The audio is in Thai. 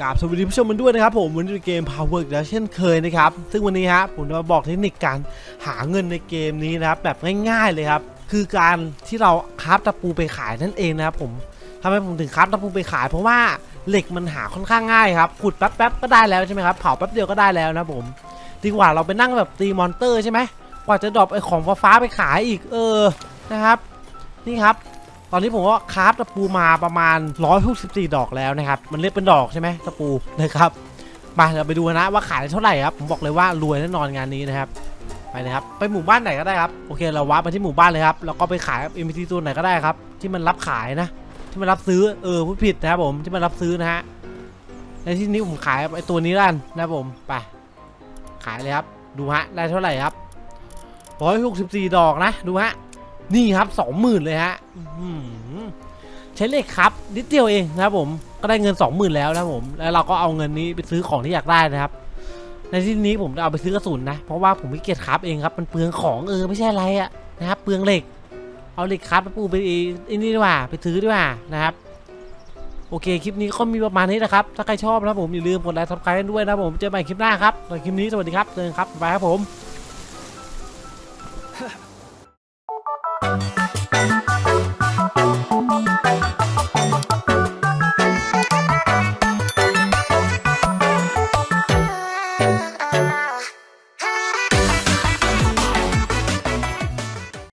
กราบสวัสดีผู้ชมมันด้วยนะครับผมวันนี้เกม Power อีกแล้วเช่นเคยนะครับ ซึ่งวันนี้ฮะผมจะมาบอกเทคนิคการหาเงินในเกมนี้นะครับแบบง่ายๆเลยครับ คือการที่เราคราฟตะปูไปขายนั่นเองนะครับผมทำไมผมถึงคราฟตะปูไปขาย เพราะว่าเหล็กมันหาค่อนข้างง่ายครับขุดแป๊บๆก็ได้แล้วใช่ไหมครับเผาแป๊บเดียวก็ได้แล้วนะผมดีกว่าเราไปนั่งแบบตีมอนเตอร์ใช่ไหมกว่าจะดรอปไอ้ของฟ้าไปขายอีกเออนะครับ นี่ครับ ตอนนี้ผมก็คราฟตะปูมาประมาณ164ดอกแล้วนะครับ มันเรียกเป็นดอกใช่ไหมตะปูนะครับ มาเราไปดูนะว่าขายได้เท่าไหร่ครับ ผมบอกเลยว่ารวยแน่นอนงานนี้นะครับ ไปนะครับ ไปหมู่บ้านไหนก็ได้ครับ โอเค เราว้าไปที่หมู่บ้านเลยครับ แล้วก็ไปขาย MT ตัวไหนก็ได้ครับ ที่มันรับขายนะ ที่มันรับซื้อ เออพูดผิดนะครับผม ที่มันรับซื้อนะฮะ ในที่นี้ผมขายไอตัวนี้ล้วกันนะผม ไป ขายเลยครับ ดูฮะ ได้เท่าไหร่ครับ164ดอกนะ ดูฮะ นี่ครับสองหมื่นเลยฮะใช้เลขครับ นิดเดียวเองนะครับผมก็ได้เงินสองหมื่นแล้วนะผมแล้วเราก็เอาเงินนี้ไปซื้อของที่อยากได้นะครับ ในที่นี้ผมจะเอาไปซื้อกระสุนนะ เพราะว่าผมไม่เกียจครับเองครับ มันเปลืองของเออไม่ใช่อะไรอะนะครับ เปลืองเหล็ก เอาเหล็กครับไปปูไปอ้นี่ดีกว่า ไปซื้อดีกว่านะครับโอเค คลิปนี้ก็มีประมาณนี้นะครับ ถ้าใครชอบนะผมอย่าลืมกดไลค์ซับสไครต์ด้วยนะผม เจอกันใหม่คลิปหน้าครับสำหรับคลิปนี้สวัสดีครับเจอกันครับ บ๊ายบายครับผม